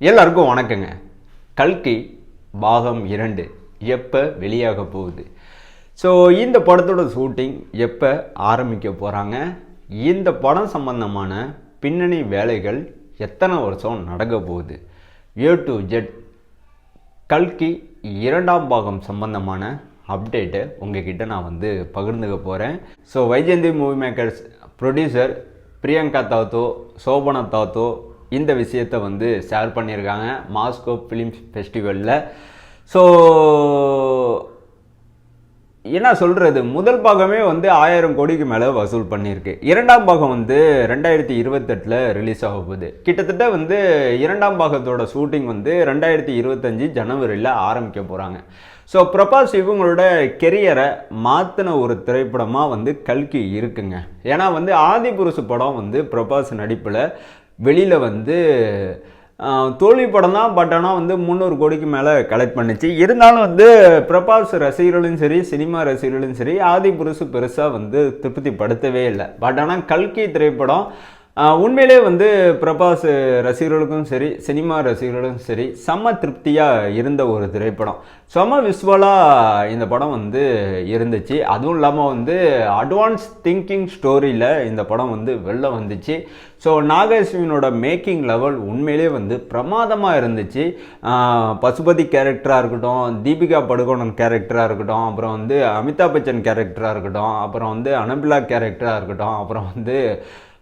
எல்லாருக்கும் வணக்கங்க. கல்கி பாகம் இரண்டு எப்போ வெளியாக போகுது? ஸோ இந்த படத்தோட ஷூட்டிங் எப்போ ஆரம்பிக்க போகிறாங்க இந்த படம் சம்பந்தமான பின்னணி வேலைகள் எத்தனை வருஷம் நடக்க போகுது? ஏ டு ஜெட் கல்கி இரண்டாம் பாகம் சம்பந்தமான அப்டேட்டை உங்ககிட்ட நான் வந்து பகிர்ந்துக்க போகிறேன் so Vyjayanthi movie makers producer Priyanka Dutt Shobana Dutt இந்த விஷயத்தை வந்து ஷேர் பண்ணியிருக்காங்க. மாஸ்கோ ஃபிலிம் ஃபெஸ்டிவலில் ஸோ என்ன சொல்கிறது முதல் பாகமே வந்து ஆயிரம் கோடிக்கு மேலே வசூல் பண்ணியிருக்கு. இரண்டாம் பாகம் வந்து ரெண்டாயிரத்தி இருபத்தெட்டில் ரிலீஸ் ஆக போகுது. கிட்டத்தட்ட வந்து இரண்டாம் பாகத்தோட ஷூட்டிங் வந்து ரெண்டாயிரத்தி இருபத்தஞ்சி ஜனவரியில் ஆரம்பிக்க போகிறாங்க ஸோ பிரபாஸ் இவங்களோட கெரியரை மாற்றின ஒரு திரைப்படமாக வந்து கல்கி இருக்குங்க. ஏன்னா வந்து ஆதிபுருஷ படம் வந்து பிரபாஸ் நடிப்பில் வெளியில் வந்து தோல்வி படம் தான் பட் ஆனால் வந்து முந்நூறு கோடிக்கு மேலே கலெக்ட் பண்ணுச்சு. இருந்தாலும் வந்து பிரபாஸ் ரசிகர்களும் சரி சினிமா ரசிகர்களும் சரி ஆதி புருஷு பெருசாக வந்து திருப்திப்படுத்தவே இல்லை. பட் ஆனால் கல்கி திரைப்படம் உண்மையிலே வந்து பிரபாஸ் ரசிகர்களுக்கும் சரி சினிமா ரசிகர்களுக்கும் சரி செம்ம திருப்தியாக இருந்த ஒரு திரைப்படம். செம விஸ்வலாக இந்த படம் வந்து இருந்துச்சு. அதுவும் இல்லாமல் வந்து அட்வான்ஸ் திங்கிங் ஸ்டோரியில் இந்த படம் வந்து வெளில வந்துச்சு. ஸோ நாகேஸ்வினோட மேக்கிங் லெவல் உண்மையிலே வந்து பிரமாதமாக இருந்துச்சு. பசுபதி கேரக்டராக இருக்கட்டும் தீபிகா படுகோணன் கேரக்டராக இருக்கட்டும் அப்புறம் வந்து அமிதாப் பச்சன் கேரக்டராக இருக்கட்டும் அப்புறம் வந்து அனபிலா கேரக்டராக இருக்கட்டும் அப்புறம் வந்து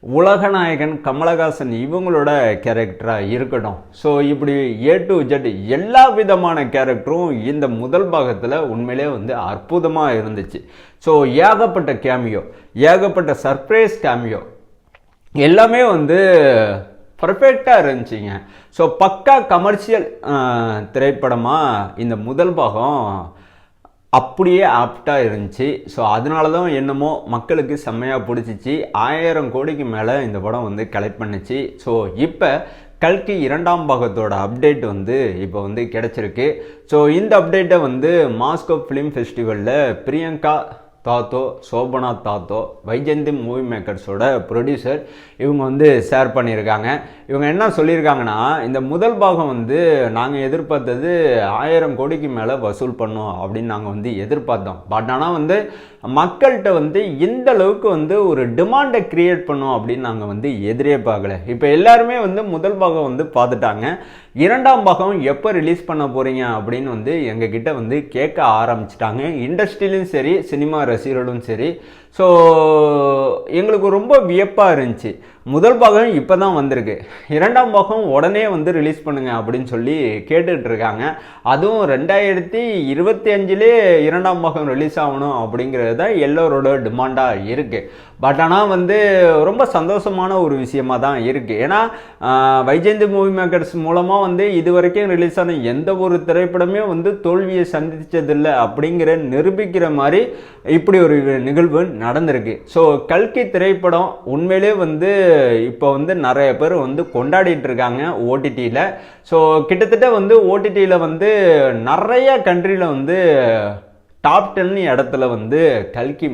உலகநாயகன் கமலஹாசன் இவங்களோட கேரக்டராக இருக்கட்டும் ஸோ இப்படி ஏ டு ஜெட் எல்லா விதமான கேரக்டரும் இந்த முதல் பாகத்தில் உண்மையிலே வந்து அற்புதமாக இருந்துச்சு. ஸோ ஏகப்பட்ட கேமியோ ஏகப்பட்ட சர்ப்ரைஸ் கேமியோ எல்லாமே வந்து பர்ஃபெக்டாக இருந்துச்சுங்க. ஸோ பக்கா கமர்ஷியல் திரைப்படமாக இந்த முதல் பாகம் அப்படியே ஆப்டாக இருந்துச்சு. ஸோ அதனால தான் என்னமோ மக்களுக்கு செம்மையாக பிடிச்சிச்சு. ஆயிரம் கோடிக்கு மேலே இந்த படம் வந்து கலெக்ட் பண்ணுச்சு. ஸோ இப்போ கல்கி இரண்டாம் பாகத்தோட அப்டேட் வந்து இப்போ வந்து கிடச்சிருக்கு. ஸோ இந்த அப்டேட்டை வந்து மாஸ்கோ ஃபிலிம் ஃபெஸ்டிவலில் பிரியங்கா தாத்தோ சோபனா தாத்தோ வைஜெயந்தி மூவி மேக்கர்ஸோட ப்ரொடியூசர் இவங்க வந்து ஷேர் பண்ணியிருக்காங்க. இவங்க என்ன சொல்லியிருக்காங்கன்னா இந்த முதல் பாகம் வந்து நாங்கள் எதிர்பார்த்தது ஆயிரம் கோடிக்கு மேலே வசூல் பண்ணோம் அப்படின்னு நாங்கள் வந்து எதிர்பார்த்தோம். பட் ஆனால் வந்து மக்கள்கிட்ட வந்து இந்த அளவுக்கு வந்து ஒரு டிமாண்டை கிரியேட் பண்ணோம் அப்படின்னு நாங்கள் வந்து எதிரே பார்க்கல. இப்போ எல்லாருமே வந்து முதல் பாகம் வந்து பார்த்துட்டாங்க. இரண்டாம் பாகம் எப்போ ரிலீஸ் பண்ண போகிறீங்க அப்படின்னு வந்து எங்ககிட்ட வந்து கேட்க ஆரம்பிச்சிட்டாங்க. இண்டஸ்ட்ரியிலும் சரி சினிமா ரசிகர்களும் சரி ஸோ எங்களுக்கு ரொம்ப வியப்பாக இருந்துச்சு. முதல் பாகம் இப்போ தான் வந்திருக்கு. இரண்டாம் பாகம் உடனே வந்து ரிலீஸ் பண்ணுங்கள் அப்படின்னு சொல்லி கேட்டுட்ருக்காங்க அதுவும் ரெண்டாயிரத்தி இருபத்தி அஞ்சிலே இரண்டாம் பாகம் ரிலீஸ் ஆகணும் அப்படிங்கிறது தான் எல்லோரோட டிமாண்டாக இருக்குது பட் ஆனால் வந்து ரொம்ப சந்தோஷமான ஒரு விஷயமா தான் இருக்குது ஏன்னா வைஜெயந்தி மூவி மேக்கர்ஸ் மூலமாக வந்து இது வரைக்கும் ரிலீஸ் ஆன எந்த ஒரு திரைப்படமே வந்து தோல்வியை சந்தித்ததில்லை அப்படிங்கிற நிரூபிக்கிற மாதிரி இப்படி ஒரு நிகழ்வு நடந்திருக்கு. ஸோ கல்கி திரைப்படம் உண்மையிலே வந்து இப்போ வந்து நிறைய பேர் வந்து கொண்டாடிட்டு இருக்காங்க ஓடிடியில் ஸோ கிட்டத்தட்ட வந்து ஓடிடியில் வந்து நிறைய கண்ட்ரியில் வந்து டாப் டென் இடத்துல வந்து கல்கி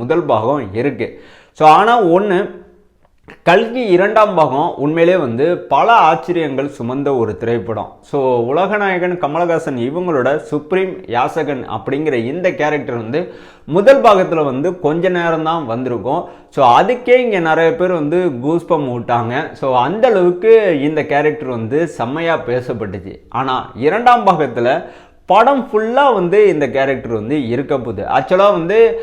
முதல் பாகம் இருக்குது ஸோ ஆனால் ஒன்று கல்கி இரண்டாம் பாகம் உண்மையிலே வந்து பல ஆச்சரியங்கள் சுமந்த ஒரு திரைப்படம். ஸோ உலகநாயகன் கமலஹாசன் இவங்களோட சுப்ரீம் யாசகன் அப்படிங்கிற இந்த கேரக்டர் வந்து முதல் பாகத்தில் வந்து கொஞ்ச நேரம் தான் வந்திருக்கும். ஸோ அதுக்கே இங்கே நிறைய பேர் வந்து கூஸ்பம் விட்டாங்க ஸோ அந்த அளவுக்கு இந்த கேரக்டர் வந்து செம்மையாக பேசப்பட்டுச்சு. ஆனால் இரண்டாம் பாகத்தில் படம் ஃபுல்லாக வந்து இந்த கேரக்டர் வந்து இருக்க போகுது. ஆக்சுவலாக வந்து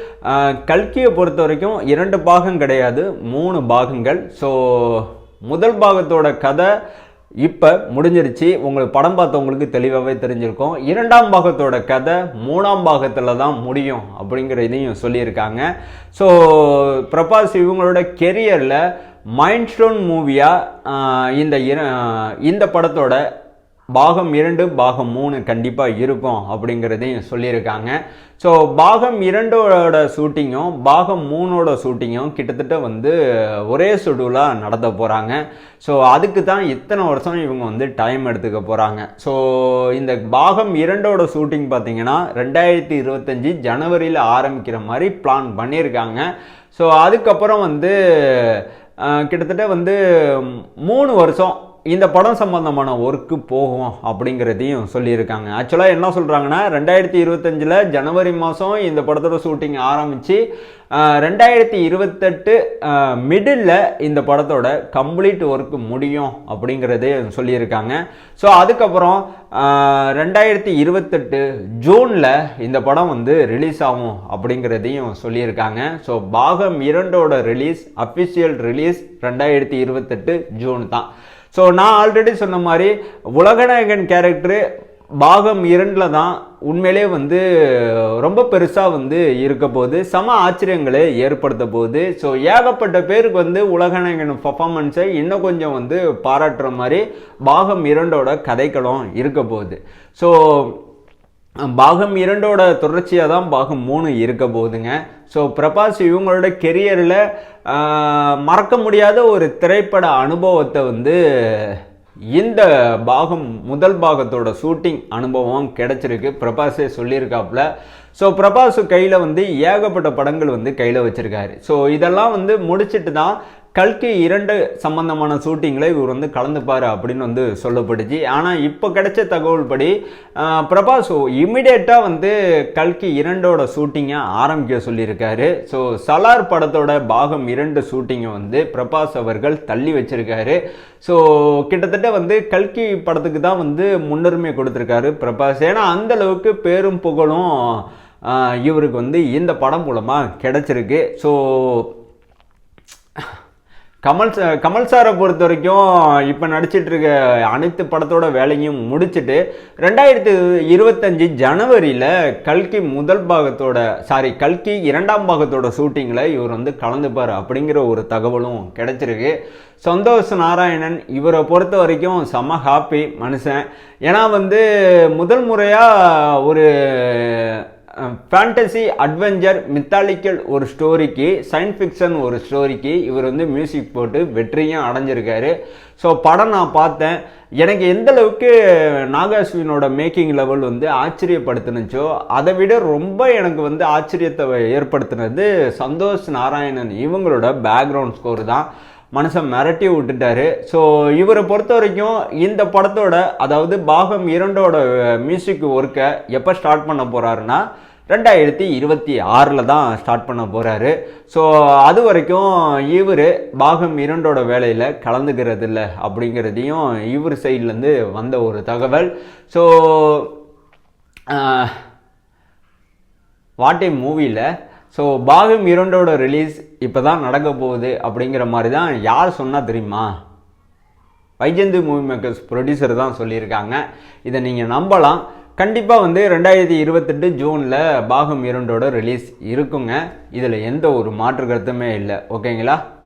கல்கியை பொறுத்த வரைக்கும் இரண்டு பாகம் கிடையாது மூணு பாகங்கள். ஸோ முதல் பாகத்தோட கதை இப்போ முடிஞ்சிருச்சு. உங்களுக்கு படம் பார்த்தவங்களுக்கு தெளிவாகவே தெரிஞ்சிருக்கும். இரண்டாம் பாகத்தோட கதை மூணாம் பாகத்தில் தான் முடியும் அப்படிங்கிற இதையும் சொல்லியிருக்காங்க. ஸோ பிரபாஸ் இவங்களோட கெரியரில் மைண்ட் ஸ்டோன் மூவியாக இந்த இர- இந்த படத்தோட பாகம் இரண்டு பாகம் மூணு கண்டிப்பாக இருக்கும் அப்படிங்கிறதையும் சொல்லியிருக்காங்க. ஸோ பாகம் இரண்டோட ஷூட்டிங்கும் பாகம் மூணோட ஷூட்டிங்கும் கிட்டத்தட்ட வந்து ஒரே ஷெடியூலாக நடத்த போகிறாங்க ஸோ அதுக்கு தான் இத்தனை வருஷம் இவங்க வந்து டைம் எடுத்துக்க போகிறாங்க ஸோ இந்த பாகம் இரண்டோட ஷூட்டிங் பார்த்தீங்கன்னா ரெண்டாயிரத்தி இருபத்தஞ்சி ஜனவரியில் ஆரம்பிக்கிற மாதிரி பிளான் பண்ணியிருக்காங்க. ஸோ அதுக்கப்புறம் வந்து கிட்டத்தட்ட வந்து மூணு வருஷம் இந்த படம் சம்பந்தமான ஒர்க்கு போகும் அப்படிங்கிறதையும் சொல்லியிருக்காங்க. ஆக்சுவலாக என்ன சொல்கிறாங்கன்னா ரெண்டாயிரத்தி இருபத்தஞ்சில் ஜனவரி மாதம் இந்த படத்தோட ஷூட்டிங் ஆரம்பித்து ரெண்டாயிரத்தி இருபத்தெட்டு மிடில் இந்த படத்தோட கம்ப்ளீட் ஒர்க் முடியும் அப்படிங்கிறது சொல்லியிருக்காங்க. ஸோ அதுக்கப்புறம் ரெண்டாயிரத்தி இருபத்தெட்டு ஜூனில் இந்த படம் வந்து ரிலீஸ் ஆகும் அப்படிங்கிறதையும் சொல்லியிருக்காங்க. ஸோ பாகம் இரண்டோட ரிலீஸ் அஃபிஷியல் ரிலீஸ் ரெண்டாயிரத்தி இருபத்தெட்டு ஜூன் தான். ஸோ நான் ஆல்ரெடி சொன்ன மாதிரி உலகநாயகன் கேரக்டரு பாகம் இரண்டில் தான் உண்மையிலே வந்து ரொம்ப பெருசாக வந்து இருக்க போது சம ஆச்சரியங்களை ஏற்படுத்த போகுது. ஸோ ஏகப்பட்ட பேருக்கு வந்து உலகநாயகன் பர்ஃபாமன்ஸை இன்னும் கொஞ்சம் வந்து பாராட்டுற மாதிரி பாகம் இரண்டோட கதைக்களம் இருக்க போகுது. ஸோ பாகம் இரண்டோட தொடர்ச்சியாக தான் பாகம் மூணு இருக்க போகுதுங்க. ஸோ பிரபாஸ் இவங்களோட கெரியரில் மறக்க முடியாத ஒரு திரைப்பட அனுபவத்தை வந்து இந்த பாகம் முதல் பாகத்தோட ஷூட்டிங் அனுபவம் கிடைச்சிருக்கு. பிரபாஸே சொல்லியிருக்காப்புல. ஸோ பிரபாஸ் கையில் வந்து ஏகப்பட்ட படங்கள் வந்து கையில் வச்சுருக்காரு. ஸோ இதெல்லாம் வந்து முடிச்சிட்டு தான் கல்கி இரண்டு சம்பந்தமான ஷூட்டிங்கில் இவர் வந்து கலந்துப்பார் அப்படின்னு வந்து சொல்லப்பட்டுச்சு ஆனால் இப்போ கிடைச்ச தகவல் படி பிரபாஸ் இமிடியேட்டாக வந்து கல்கி இரண்டோட ஷூட்டிங்கை ஆரம்பிக்க சொல்லியிருக்காரு. ஸோ சலார் படத்தோட பாகம் இரண்டு ஷூட்டிங்கை வந்து பிரபாஸ் அவர்கள் தள்ளி வச்சிருக்காரு. ஸோ கிட்டத்தட்ட வந்து கல்கி படத்துக்கு தான் வந்து முன்னுரிமை கொடுத்துருக்காரு பிரபாஸ். ஏன்னா அந்த அளவுக்கு பேரும் புகழும் இவருக்கு வந்து இந்த படம் மூலமாக கிடைச்சிருக்கு. ஸோ கமல் சா- கமல் சாரை பொறுத்த வரைக்கும் இப்போ நடிச்சிட்டு இருக்க அனைத்து படத்தோட வேலையும் முடிச்சிட்டு ரெண்டாயிரத்தி இருபத்தஞ்சி ஜனவரியில் கல்கி முதல் பாகத்தோட சாரி கல்கி இரண்டாம் பாகத்தோட ஷூட்டிங்கில் இவர் வந்து கலந்துப்பார் அப்படிங்கிற ஒரு தகவலும் கிடைச்சிருக்கு. சந்தோஷ் நாராயணன் இவரை பொறுத்த வரைக்கும் செம ஹாப்பி மனுஷன். ஏன்னா வந்து முதல் முறையாக ஒரு ஃபேண்டசி அட்வென்ச்சர் மித்தாலிக்கல் ஒரு ஸ்டோரிக்கு சயின்ஸ் ஃபிக்ஷன் ஒரு ஸ்டோரிக்கு இவர் வந்து மியூசிக் போட்டு வெற்றியும் அடைஞ்சிருக்காரு. ஸோ படம் நான் பார்த்தேன். எனக்கு எந்த அளவுக்கு நாகாஸ்வினோட மேக்கிங் லெவல் வந்து ஆச்சரியப்படுத்தினுச்சோ அதை விட ரொம்ப எனக்கு வந்து ஆச்சரியத்தை ஏற்படுத்தினது சந்தோஷ் நாராயணன். இவங்களோட பேக்ரவுண்ட் ஸ்கோர் தான். மனுஷன் மிரட்டி விட்டுட்டாரு. ஸோ இவரை பொறுத்த வரைக்கும் இந்த படத்தோட அதாவது பாகம் இரண்டோட மியூசிக் ஒர்க்கை எப்போ ஸ்டார்ட் பண்ண போகிறாருன்னா ரெண்டாயிரத்தி இருபத்தி ஆறில் தான் ஸ்டார்ட் பண்ண போகிறாரு ஸோ அது வரைக்கும் இவர் பாகம் இரண்டோட வேலையில் கலந்துக்கிறது இல்லை அப்படிங்கிறதையும் இவர் சைட்லேருந்து வந்த ஒரு தகவல். ஸோ வாட்டை மூவியில் ஸோ பாகம் இரண்டோட ரிலீஸ் இப்போ தான் நடக்க போகுது அப்படிங்கிற மாதிரி தான் யார் சொன்னால் தெரியுமா? வைஜந்தி மூவி மேக்கர்ஸ் ப்ரொடியூசர் தான் சொல்லியிருக்காங்க. இதை நீங்கள் நம்பலாம். கண்டிப்பாக வந்து ரெண்டாயிரத்தி இருபத்தெட்டு ஜூனில் பாகம் இரண்டோட ரிலீஸ் இருக்குங்க. இதில் எந்த ஒரு மாற்று கருத்துமே இல்லை. ஓகேங்களா?